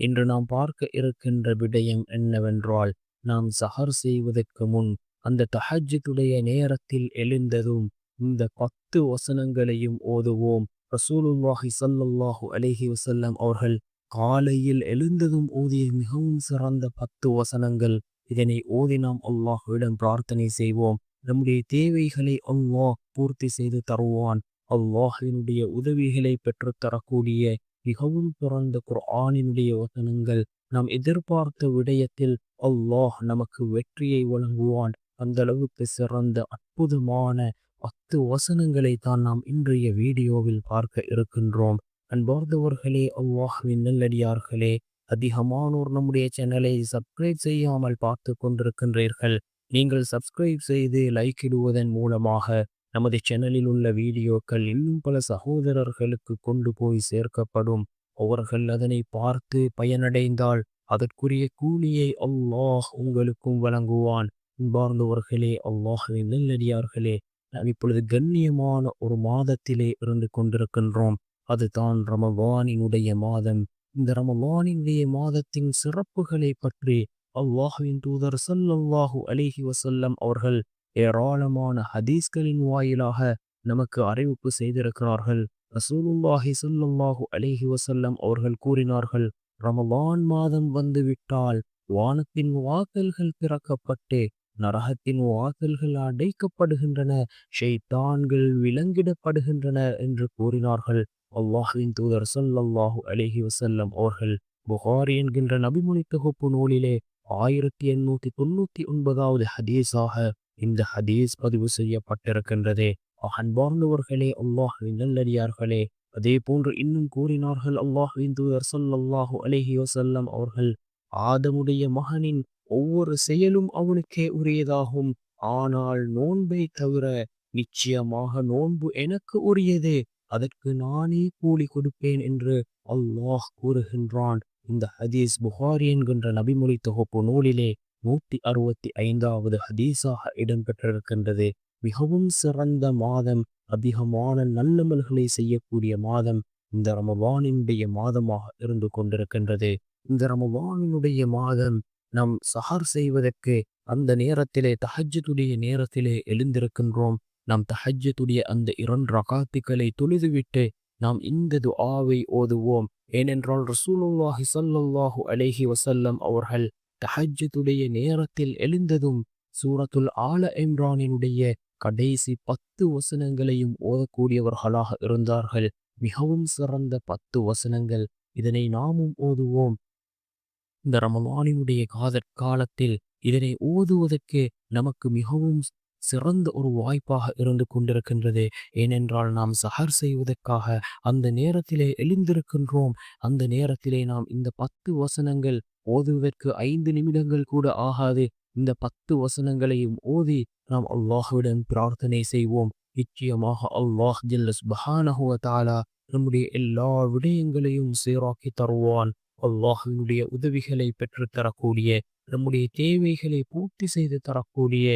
இன்று நாம் பார்க்க இருக்கின்ற விடயம் என்னவென்றால் நாம் சஹர் செய்வதற்கு முன் அந்த தஹஜ்ஜுடைய நேரத்தில் எழுந்ததும் இந்த பத்து வசனங்களையும் ஓதுவோம். ரசூலுல்லாஹி ஸல்லல்லாஹு அலஹி வசல்லம் அவர்கள் காலையில் எழுந்ததும் ஓதிய மிகவும் சிறந்த பத்து வசனங்கள். இதனை ஓதி நாம் அல்லாஹ்விடம் பிரார்த்தனை செய்வோம். நம்முடைய தேவைகளை அல்லாஹ் பூர்த்தி செய்து தருவான். அல்லாஹினுடைய உதவிகளை பெற்றுத்தரக்கூடிய மிகவும் பிறந்த குர்ஆனினுடைய வசனங்கள் நாம் எதிர்பார்த்த விடயத்தில் அல்லாஹ் நமக்கு வெற்றியை வழங்குவான். அந்த அளவுக்கு சிறந்த அற்புதமான பத்து வசனங்களை தான் நாம் இன்றைய வீடியோவில் பார்க்க இருக்கின்றோம். அன்பார்ந்தவர்களே அல்லாஹ்வின் நல்லடியார்களே அதிகமானோர் நம்முடைய சேனலை சப்ஸ்கிரைப் செய்யாமல் பார்த்து கொண்டிருக்கின்றீர்கள். நீங்கள் சப்ஸ்கிரைப் செய்து லைக் இடுவதன் மூலமாக நமது சேனலில் உள்ள வீடியோக்கள் இன்னும் பல சகோதரர்களுக்கு கொண்டு போய் சேர்க்கப்படும். அவர்கள் அதனை பார்த்து பயனடைந்தால் அதற்குரிய கூலியை அல்லாஹ் உங்களுக்கும் வழங்குவான். அன்பார்ந்தவர்களே அல்லாஹின் நல்லடியார்களே நாம் இப்பொழுது கண்ணியமான ஒரு மாதத்திலே இருந்து கொண்டிருக்கின்றோம். அதுதான் ரமவானினுடைய மாதம். இந்த ரமவானினுடைய மாதத்தின் சிறப்புகளை பற்றி அல்லாஹுவின் தூதர் சல்லல்லாஹு அலிஹி வசல்லம் அவர்கள் ஏராளமான ஹதீஸ்களின் வாயிலாக நமக்கு அறிவிப்பு செய்திருக்கிறார்கள். ரசூலுல்லாஹி ஸல்லல்லாஹு அலிஹி வசல்லம் அவர்கள் கூறினார்கள் ரமலான் மாதம் வந்து விட்டால் வானத்தின் வாசல்கள் திறக்கப்பட்டு நரகத்தின் வாசல்கள் அடைக்கப்படுகின்றன ஷெய்தான்கள் விலங்கிடப்படுகின்றன என்று கூறினார்கள். அல்லாஹுவின் தூதர் சொல்லல்லாஹு அலிஹி வசல்லம் அவர்கள் புகாரி என்கின்ற நபிமொழி தொகுப்பு நூலிலே ஆயிரத்தி எண்ணூத்தி தொண்ணூத்தி ஒன்பதாவது ஹதீஸாக இந்த ஹதீஸ் பதிவு செய்யப்பட்டிருக்கின்றதே. அன்பார்ந்தவர்களே அல்லாஹுவின் நல்லடியார்களே அதே போன்று இன்னும் கூறினார்கள் அல்லாஹுவின் தூதர் சொல்லல்லாஹு அலஹி வசல்லம் அவர்கள் ஆதமுடைய மகனின் ஒவ்வொரு செயலும் அவனுக்கே உரியதாகும். ஆனால் நோன்பை தவிர நிச்சயமாக நோன்பு எனக்கு உரியது அதற்கு நானே கூலி கொடுப்பேன் என்று அல்லாஹ் கூறுகின்றான். இந்த ஹதீஸ் புகாரி என்கின்ற நபிமொழி தொகுப்பு நூலிலே நூத்தி அறுபத்தி ஐந்தாவது ஹதீஸாக இடம்பெற்றிருக்கின்றது. மிகவும் சிறந்த மாதம் அதிகமான நல்லமல்களை செய்யக்கூடிய மாதம் இந்த ரமபானினுடைய மாதமாக இருந்து கொண்டிருக்கின்றது. இந்த ரமபானினுடைய மாதம் நம் சஹார் செய்வதற்கு அந்த நேரத்திலே தஹஜத்துடைய நேரத்திலே எழுந்திருக்கின்றோம். நாம் தஹஜத்துடைய அந்த இரண்டு ரகாத்துக்களை தொழுதுவிட்டு நாம் இந்த துஆவை ஓதுவோம். ஏனென்றால் ரசூலுல்லாஹி சல்லாஹூ அலேஹி வசல்லம் அவர்கள் தஹஜத்துடைய நேரத்தில் எழுந்ததும் சூரத்துல் ஆல இம்ரானினுடைய கடைசி பத்து வசனங்களையும் ஓதக்கூடியவர்களாக இருந்தார்கள். மிகவும் சிறந்த பத்து வசனங்கள். இதனை நாமும் ஓதுவோம். இந்த ரமவானினுடைய காதற் காலத்தில் இதனை ஓதுவதற்கு நமக்கு மிகவும் சிறந்த ஒரு வாய்ப்பாக இருந்து கொண்டிருக்கின்றது. ஏனென்றால் நாம் சஹர் செய்வதற்காக அந்த நேரத்திலே எழுந்திருக்கின்றோம். அந்த நேரத்திலே நாம் இந்த பத்து வசனங்கள் ஓதுவதற்கு ஐந்து நிமிடங்கள் கூட ஆகாது. இந்த பத்து வசனங்களையும் ஓதி நாம் அல்லாஹுடன் பிரார்த்தனை செய்வோம். நிச்சயமாக அல்லாஹ் ஜில்லஸ் பஹானஹுவ தாலா நம்முடைய எல்லா விடயங்களையும் சீராக்கி தருவான். அல்லாஹினுடைய உதவிகளை பெற்று தரக்கூடிய நம்முடைய தேவைகளை பூர்த்தி செய்து தரக்கூடிய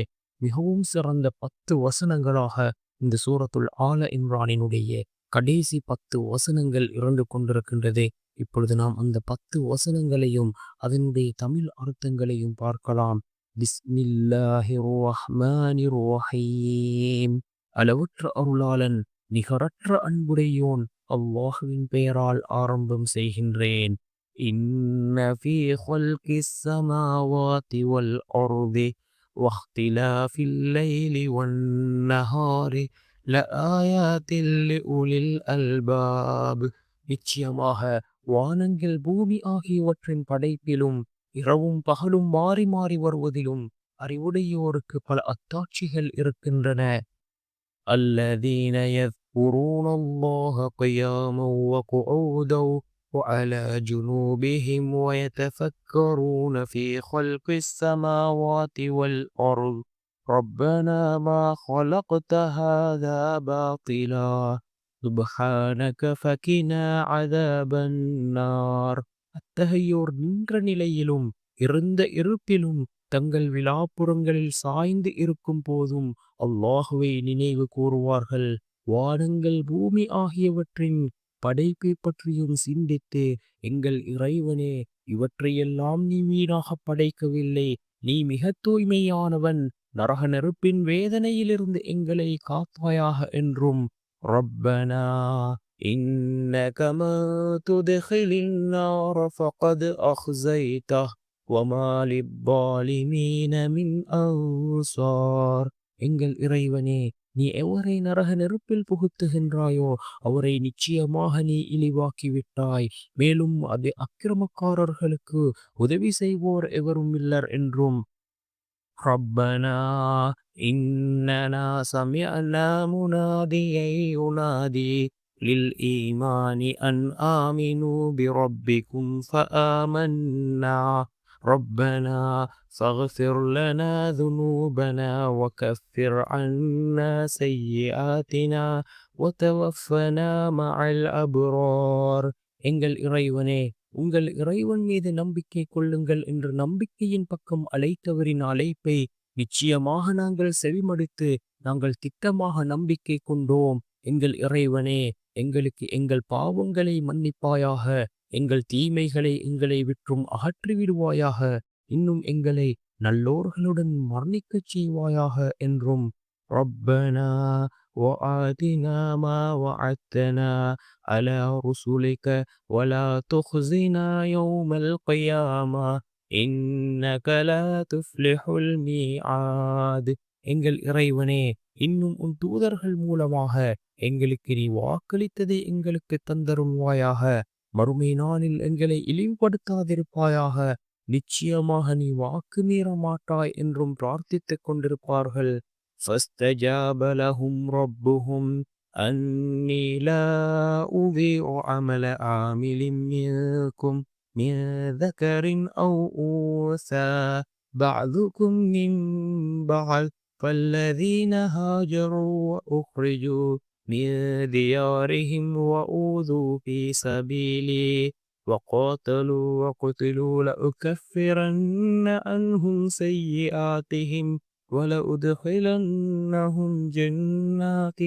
மிகவும் சிறந்த பத்து வசனங்களாக இந்த சூரத்துல் ஆல இம்ரானினுடைய கடைசி பத்து வசனங்கள் இருந்து கொண்டிருக்கின்றது. இப்பொழுது நாம் அந்த பத்து வசனங்களையும் அதனுடைய தமிழ் அர்த்தங்களையும் பார்க்கலாம். அளவற்ற அருளாளன் நிகரற்ற அன்புடையோன் அவ்வாஹுவின் பெயரால் ஆரம்பம் செய்கின்றேன். இன்ன ஃபீ ஹல்கி சமாவாதி واختلاف الليل والنهار لآيات لأولي الألباب நிச்சயமாக வானங்கள் பூமி ஆகியவற்றின் படைப்பிலும் இரவும் பகலும் மாறி மாறி வருவதிலும் அறிவுடையோருக்கு பல அத்தாட்சிகள் இருக்கின்றன الذين يذكرون الله قياما وقعودا وعلى جنوبهم ويتفكرون في خلق السماوات والأرض ربنا ما خلقت هذا باطلا سبحانك فكنا عذاب النار அத்தகையோர் நின்ற நிலையிலும் இருந்த இருப்பிலும் தங்கள் விழாப்புறங்களில் சாய்ந்து இருக்கும் போதும் அல்லாஹுவை நினைவு கூறுவார்கள் வானங்கள் பூமி ஆகியவற்றின் படைப்பை பற்றியும் சிந்தித்து எங்கள் இறைவனே இவற்றையெல்லாம் நீ வீணாக படைக்கவில்லை நீ மிக தூய்மையானவன் நரக நெருப்பின் வேதனையிலிருந்து எங்களை காப்பாயாக என்றும் ரப்பனா إنك من تدخل النار فقد أخزيته وما للظالمين من أنصار எங்கள் இறைவனே நீ எவரை நரக நெருப்பில் புகுத்துகின்றாயோ அவரை நிச்சயமாக நீ இழிவாக்கி விட்டாய் மேலும் அது அக்கிரமக்காரர்களுக்கு உதவி செய்வோர் எவரும் இல்லர் என்றும் ربنا إننا سمعنا مناديا ينادي للإيمان أن آمنوا بربكم فآمنا ربنا فاغفر لنا ذنوبنا وكفر عنا سيئاتنا وتوفنا مع الأبرار எங்கள் இறைவனே உங்கள் இறைவன் மீது நம்பிக்கை கொள்ளுங்கள் என்று நம்பிக்கையின் பக்கம் அழைத்தவரின் அழைப்பை நிச்சயமாக நாங்கள் செவிமடுத்து நாங்கள் திட்டமாக நம்பிக்கை கொண்டோம் எங்கள் இறைவனே எங்களுக்கு எங்கள் பாவங்களை மன்னிப்பாயாக எங்கள் தீமைகளை எங்களை விற்றும் அகற்றி விடுவாயாக இன்னும் எங்களை நல்லோர்களுடன் மரணிக்கச் செய்வாயாக என்றும் ربنا وآتنا ما وعدتنا على رسلك ولا تخزنا يوم القيامة إنك لا تفلح الميعاد எங்கள் இறைவனே இன்னும் உன் தூதர்கள் மூலமாக எங்களுக்கு நீ வாக்களித்ததை எங்களுக்கு தந்தருள்வாயாக மறுமை நாளில் எங்களை இழிவுபடுத்தாதிருப்பாயாக நிச்சயமாக நீ வாக்கு மீற மாட்டாய் என்றும் பிரார்த்தித்துக் கொண்டிருப்பார்கள் فاستجاب لهم ربهم أني لا أضيع عمل عامل منكم من ذكر أو أنثى بعضكم من بعض فالذين هاجروا وأخرجوا من ديارهم وأوذوا في سبيلي وقاتلوا وقتلوا لأكفرن عنهم سيئاتهم ولأدخلنهم جنات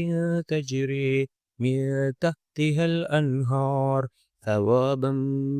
تجري من تحتها الأنهار ثوابا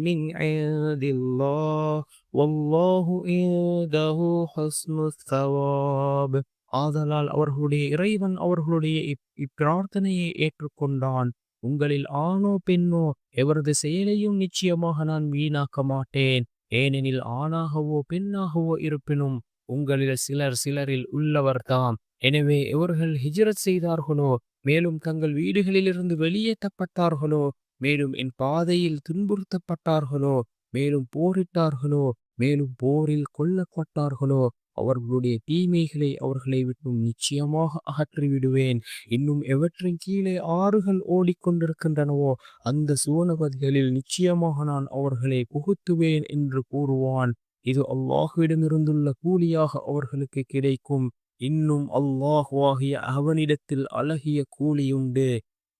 من عند الله والله عنده حسن الثواب. ஆதலால் அவர்களுடைய இறைவன் அவர்களுடைய இப் இப்பிரார்த்தனையை ஏற்றுக்கொண்டான். உங்களில் ஆணோ பெண்ணோ எவரது செயலையும் நிச்சயமாக நான் வீணாக்க மாட்டேன். ஏனெனில் ஆணாகவோ பெண்ணாகவோ இருப்பினும் உங்களில் சிலர் சிலரில் உள்ளவர்தாம். எனவே இவர்கள் ஹிஜ்ரத் செய்தார்களோ மேலும் தங்கள் வீடுகளிலிருந்து வெளியேற்றப்பட்டார்களோ மேலும் என் பாதையில் துன்புறுத்தப்பட்டார்களோ மேலும் போரிட்டார்களோ மேலும் போரில் கொல்லப்பட்டார்களோ அவர்களுடைய தீமைகளை அவர்களை விட்டும் நிச்சயமாக அகற்றி விடுவேன் இன்னும் எவற்றின் கீழே ஆறுகள் ஓடிக்கொண்டிருக்கின்றனவோ அந்த சுவனபதிகளில் நிச்சயமாக நான் அவர்களை புகுத்துவேன் என்று கூறுவான் இது அல்லாஹுவிடமிருந்துள்ள கூலியாக அவர்களுக்கு கிடைக்கும் இன்னும் அல்லாஹுவாகிய அவனிடத்தில் அழகிய கூலியுண்டு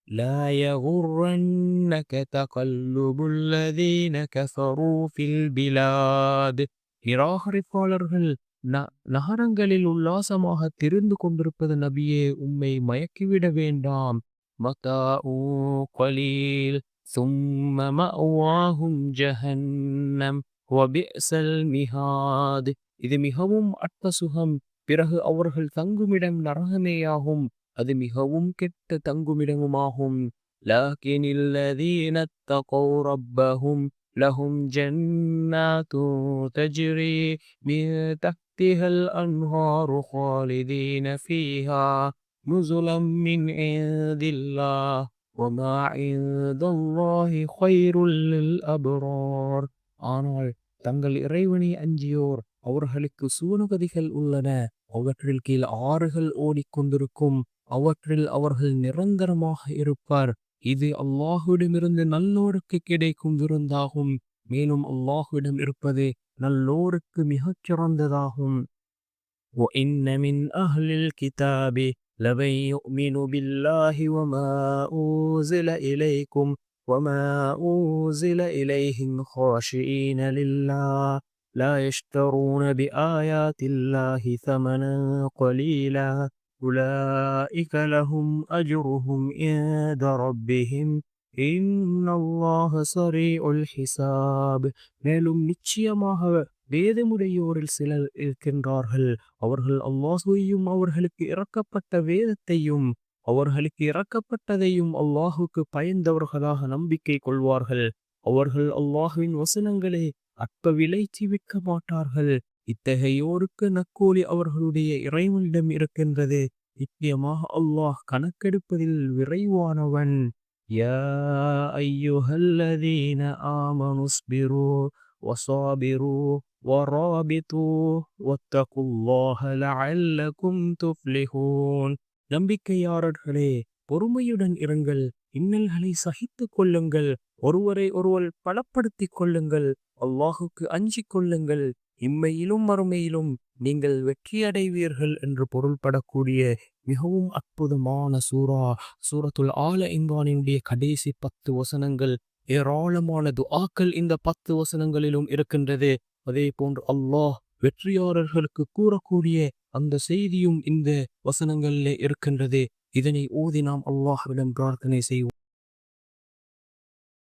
لا يغرنك تقلب الذين كفروا في البلاد நிராகரிப்பாளர்கள் ந நகரங்களில் உல்லாசமாக திரிந்து கொண்டிருப்பது நபியே உம்மை மயக்கிவிட வேண்டாம் மதாஉ قليل ثم مأواهم جهنم وبئس المهاد இது மிகவும் அற்ப சுகம் பிறகு அவர்கள் தங்குமிடம் நரகமேயாகும் அது மிகவும் கெட்ட தங்குமிடமுமாகும் لكن الذين اتقوا ربهم لهم جنات تجري من تحتها الأنهار خالدين فيها نزلا من عند الله وما عند الله خير للأبرار ஆனால் தங்கள் இறைவனை அஞ்சியோர் அவர்களுக்கு சூனகதிகள் உள்ளன அவற்றில் கீழ் ஆறுகள் ஓடிக்கொண்டிருக்கும் அவற்றில் அவர்கள் நிரந்தரமாக இருப்பார் இது அல்லாஹ்விடமிருந்து நல்லோருக்கு கிடைக்கும் விருந்தாகும் மேலும் அல்லாஹ்விடம் இருப்பது நல்லோருக்கு மிகச் சிறந்ததாகும் وَإِنَّ مِنْ أَهْلِ الْكِتَابِ لَمَن يُؤْمِنُ بِاللَّهِ وَمَا أُنزِلَ إِلَيْكُمْ وَمَا أُنزِلَ إِلَيْهِمْ خَاشِعِينَ لِلَّهِ لَا يَشْتَرُونَ بِآيَاتِ اللَّهِ ثَمَنًا قَلِيلًا أُولَئِكَ لَهُمْ أَجْرُهُمْ عِندَ رَبِّهِمْ மேலும் நிச்சயமாக வேதமுடையோரில் சிலர் இருக்கின்றார்கள். அவர்கள் அல்லாஹுவையும் அவர்களுக்கு இறக்கப்பட்ட வேதத்தையும் அவர்களுக்கு இறக்கப்பட்டதையும் அல்லாஹுக்கு பயந்தவர்களாக நம்பிக்கை கொள்வார்கள். அவர்கள் அல்லாஹுவின் வசனங்களை அற்ப விளைச்சி விற்க மாட்டார்கள். இத்தகையோருக்கு நக்கோலி அவர்களுடைய இறைவனிடம் இருக்கின்றது. நிச்சயமாக அல்லாஹ் கணக்கெடுப்பதில் விரைவானவன். யா ஐயுஹல்லதீன ஆமனு ஸ்பிரு وصابروا ورابطوا واتقوا الله لعلكم تفلحون நம்பிக்கையாளர்களே பொறுமையுடன் இருங்கள் இன்னல்களை சகித்துக் கொள்ளுங்கள் ஒருவரை ஒருவர் பலப்படுத்திக் கொள்ளுங்கள் அல்லாஹுக்கு அஞ்சிக் கொள்ளுங்கள் இம்மையிலும் மறுமையிலும் நீங்கள் வெற்றியடைவீர்கள் என்று பொருள்படக்கூடிய மிகவும் அற்புதமான சூரா சூரத்துல் ஆல இம்ரானினுடைய கடைசி பத்து வசனங்கள் ஏராளமான துஆக்கள் இந்த பத்து வசனங்களிலும் இருக்கின்றது. அதே போன்று அல்லாஹ் வெற்றியாளர்களுக்கு கூறக்கூடிய அந்த செய்தியும் இந்த வசனங்களிலே இருக்கின்றது. இதனை ஓதி நாம் அல்லாஹ்விடம் பிரார்த்தனை செய்வோம்.